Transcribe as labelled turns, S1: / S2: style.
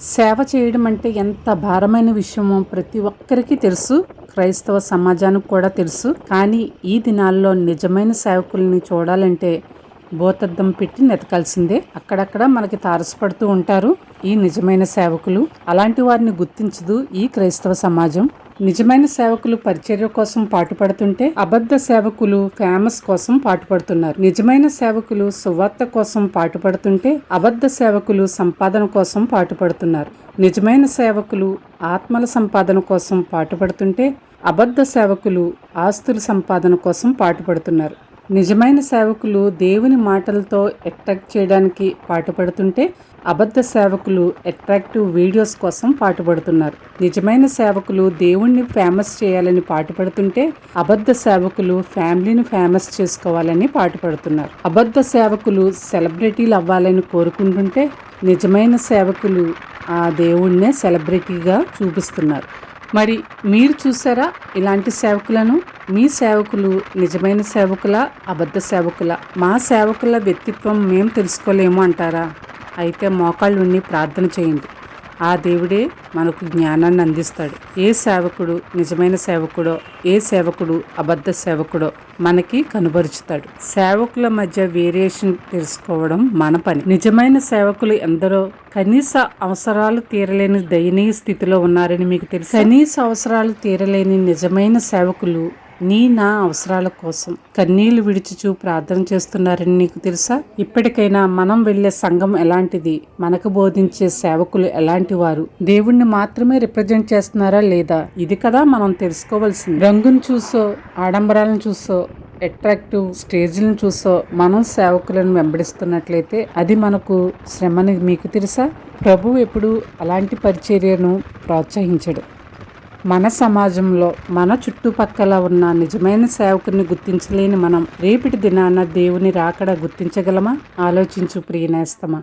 S1: సేవ చేయడం అంటే ఎంత భారమైన విషయమో ప్రతి ఒక్కరికి తెలుసు. క్రైస్తవ సమాజానికి కూడా తెలుసు. కానీ ఈ దినాల్లో నిజమైన సేవకుల్ని చూడాలంటే భూతద్దం పెట్టి నెతకాల్సిందే. అక్కడక్కడ మనకి తారసపడుతూ ఉంటారు ఈ నిజమైన సేవకులు. అలాంటి వారిని గుర్తించదు ఈ క్రైస్తవ సమాజం. నిజమైన సేవకులు పరిచర్య కోసం పాటుపడుతుంటే అబద్ధ సేవకులు ఫేమస్ కోసం పాటుపడుతున్నారు. నిజమైన సేవకులు సువార్త కోసం పాటుపడుతుంటే అబద్ధ సేవకులు సంపాదన కోసం పాటుపడుతున్నారు. నిజమైన సేవకులు ఆత్మల సంపాదన కోసం పాటుపడుతుంటే అబద్ధ సేవకులు ఆస్తుల సంపాదన కోసం పాటుపడుతున్నారు. నిజమైన సేవకులు దేవుని మాటలతో అట్రాక్ట్ చేయడానికి పాటుపడుతుంటే అబద్ధ సేవకులు అట్రాక్టివ్ వీడియోస్ కోసం పాటుపడుతున్నారు. నిజమైన సేవకులు దేవుణ్ణి ఫేమస్ చేయాలని పాటుపడుతుంటే అబద్ధ సేవకులు ఫ్యామిలీని ఫేమస్ చేసుకోవాలని పాటుపడుతున్నారు. అబద్ధ సేవకులు సెలబ్రిటీలు అవ్వాలని కోరుకుంటుంటే నిజమైన సేవకులు ఆ దేవుణ్ణే సెలబ్రిటీగా చూపిస్తున్నారు. మరి మీరు చూసారా ఇలాంటి సేవకులను? మీ సేవకులు నిజమైన సేవకుల? అబద్ధ సేవకుల? మా సేవకుల వ్యక్తిత్వం మేము తెలుసుకోలేము అంటారా? అయితే మోకాళ్ళు ఉండి ప్రార్థన చేయండి. ఆ దేవుడే మనకు జ్ఞానాన్ని అందిస్తాడు. ఏ సేవకుడు నిజమైన సేవకుడో ఏ సేవకుడు అబద్ధ సేవకుడో మనకి కనుపరుచుతాడు సేవకుల మధ్య వేరియేషన్ తెలుసుకోవడం మన పని. నిజమైన సేవకులు ఎందరో కనీస అవసరాలు తీరలేని దయనీయ స్థితిలో ఉన్నారని మీకు తెలుసు? కనీస అవసరాలు తీరలేని నిజమైన సేవకులు నీ నా అవసరాల కోసం కన్నీళ్ళు విడిచిచూ ప్రార్థన చేస్తున్నారని నీకు తెలుసా? ఇప్పటికైనా మనం వెళ్ళే సంఘం ఎలాంటిది? మనకు బోధించే సేవకులు ఎలాంటి వారు? దేవుణ్ణి మాత్రమే రిప్రజెంట్ చేస్తున్నారా లేదా? ఇది కదా మనం తెలుసుకోవాల్సింది. రంగును చూసో ఆడంబరాలను చూసో అట్రాక్టివ్ స్టేజ్లను చూసో మనం సేవకులను వెంబడిస్తున్నట్లయితే అది మనకు శ్రమని మీకు తెలుసా? ప్రభు ఎప్పుడు అలాంటి పరిచర్యను ప్రోత్సహించడు. మన సమాజంలో మన చుట్టుపక్కల ఉన్న నిజమైన సేవకుని గుర్తించలేని మనం రేపటి దినాన దేవుని రాకడ గుర్తించగలమా? ఆలోచించు ప్రియనేస్తమా